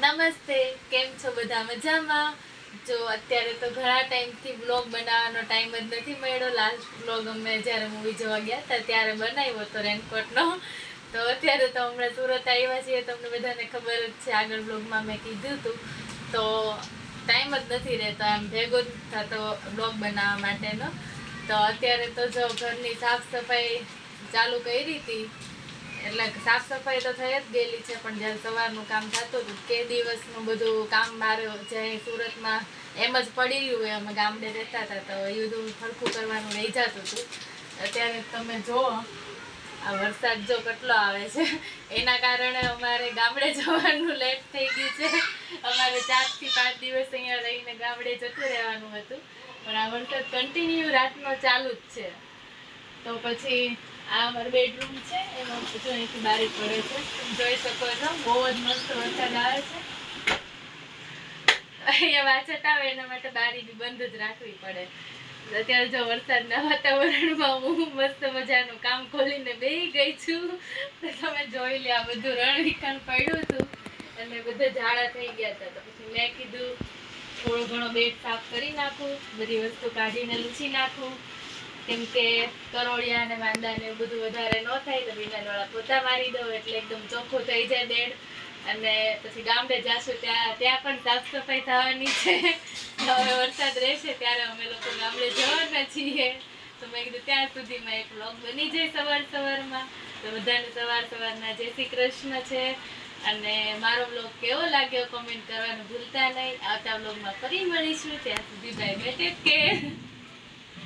નમસ્તે, કેમ છો બધા મજામાં? જો અત્યારે તો ઘણા ટાઈમથી બ્લોગ બનાવવાનો ટાઈમ જ નથી મળ્યો. લાસ્ટ બ્લોગ અમે જ્યારે મૂવી જોવા ગયા હતા, ત્યારે બનાવ્યો હતો રેનકોટનો. તો અત્યારે તો હમણાં સુરત આવ્યા છીએ. તમને બધાને ખબર જ છે, આગળ બ્લોગમાં મેં કીધું હતું. તો ટાઈમ જ નથી રહેતો એમ ભેગો જ થતો બ્લોગ બનાવવા માટેનો. તો અત્યારે તો જો ઘરની સાફ સફાઈ ચાલુ કરી હતી એટલે સાફ સફાઈ તો થઈ જ ગયેલી છે, પણ જ્યારે સવારનું કામ થતું હતું કે દિવસનું બધું કામ મારે જે સુરતમાં એમ જ પડી રહ્યું હોય, અમે ગામડે રહેતા હતા, તો એ બધું ફરખું કરવાનું રહી જતું હતું. અત્યારે તમે જુઓ, આ વરસાદ જો કેટલો આવે છે. એના કારણે અમારે ગામડે જવાનું લેટ થઈ ગયું છે. અમારે ચારથી પાંચ દિવસ અહીંયા રહીને ગામડે જતું રહેવાનું હતું. પણ આ વરસાદ કન્ટિન્યુ રાતનો ચાલુ જ છે. તો પછી આ અમારો બેડરૂમ છે, એમાં જો અહીંથી બારી પડે છે. જોઈ શકો છો, બહુ જ મસ્ત વરસાદ આવે છે. અહીંયા વાછટ આવે, એના માટે બારી બી બંધ જ રાખવી પડે. અત્યારે જો વરસાદના વાતાવરણમાં હું મસ્ત મજાનું કામ ખોલીને બેહી ગઈ છું તમે જોઈ લે આ બધું રણવિકાન પડ્યું હતું. અને બધા ઝાડા થઈ ગયા હતા. તો પછી મેં કીધું, થોડો ઘણો બેડ સાફ કરી નાખું, બધી વસ્તુ કાઢીને લૂછી નાખું. કેમ કે કરોળિયા અને માંદા ને બધું વધારે ન થાય તો વિનાનવાળા પોતા મારી દઉં એટલે એકદમ ચોખ્ખું થઈ જાય બેડ. અને પછી ગામડે જાશું ત્યાં ત્યાં પણ સાફ સફાઈ થવાની છે. હવે વરસાદ રહેશે ત્યારે અમે લોકો ગામડે જવાના છીએ. તો મેં કીધું ત્યાં સુધીમાં એક બ્લોગ બની જાય સવાર સવારમાં. તો બધાને સવાર સવારના જય શ્રી કૃષ્ણ છે. અને મારો બ્લોગ કેવો લાગ્યો કોમેન્ટ કરવાનું ભૂલતા નહીં. આવતા બ્લોગમાં ફરી મળીશું. ત્યાં સુધી બાય બાય ટેક કેર